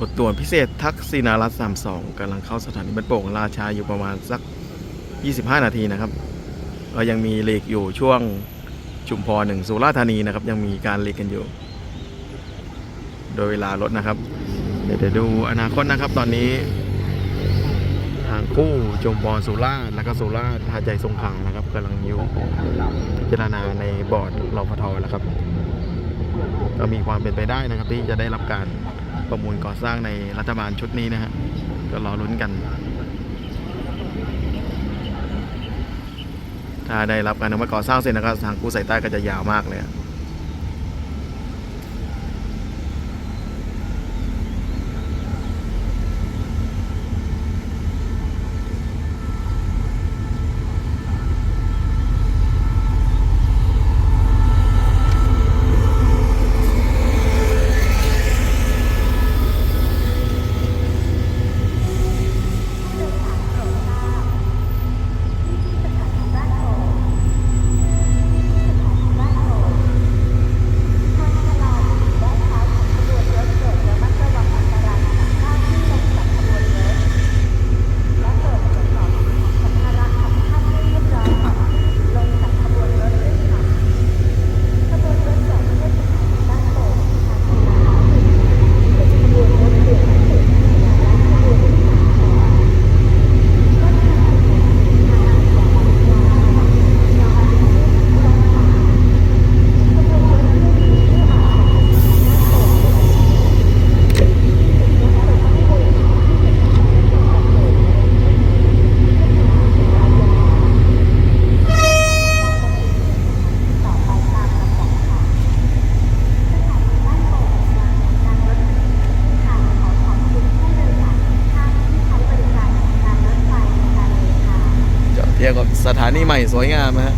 รถด่วนพิเศษทักษิณารัตน์32กำลังเข้าสถานีบ้านโป่งราชาอยู่ประมาณสัก 25 นาทีนะครับก็ยังมีเลกอยู่ช่วงชุมพรหนึ่งสุราษฎร์ธานีนะครับ ยังมีการเลกกันอยู่ โดยเวลารถนะครับ เดี๋ยวเดี๋ยวดูอนาคตนะครับ ตอนนี้ ทางคู่ชุมพรสุราษฎร์แล้วก็สุราษฎร์หาใหญ่สงขลานะครับกำลังอยู่พิจารณาในบอร์ดรพทแล้วครับก็มีความเป็นไปได้นะครับที่จะได้รับการ ประมูลก่อสร้างในรัฐบาลชุดนี้นะฮะ ก็รอลุ้นกัน ถ้าได้รับการอนุมัติก่อสร้างเสร็จนะครับทางกู้สายใต้ก็จะยาวมากเลยอะ เดี๋ยวเทียบกับ สถานีใหม่สวยงามนะ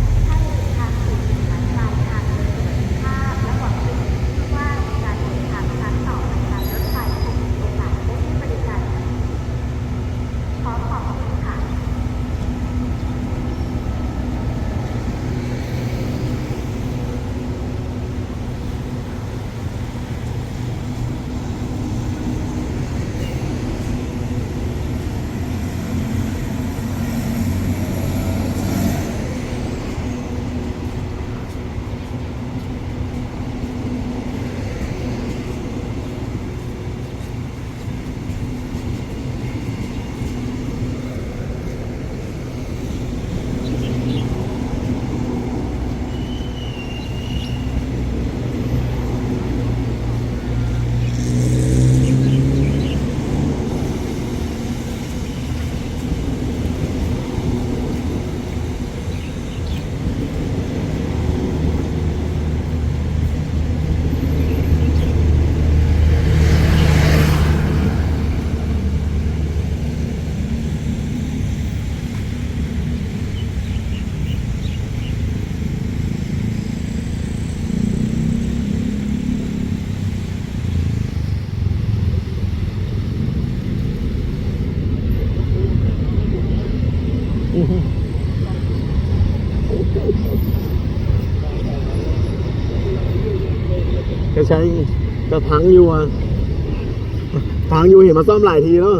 จะก็ใช้ก็พังอยู่อะพังอยู่เห็นมาซ่อมหลายทีแล้ว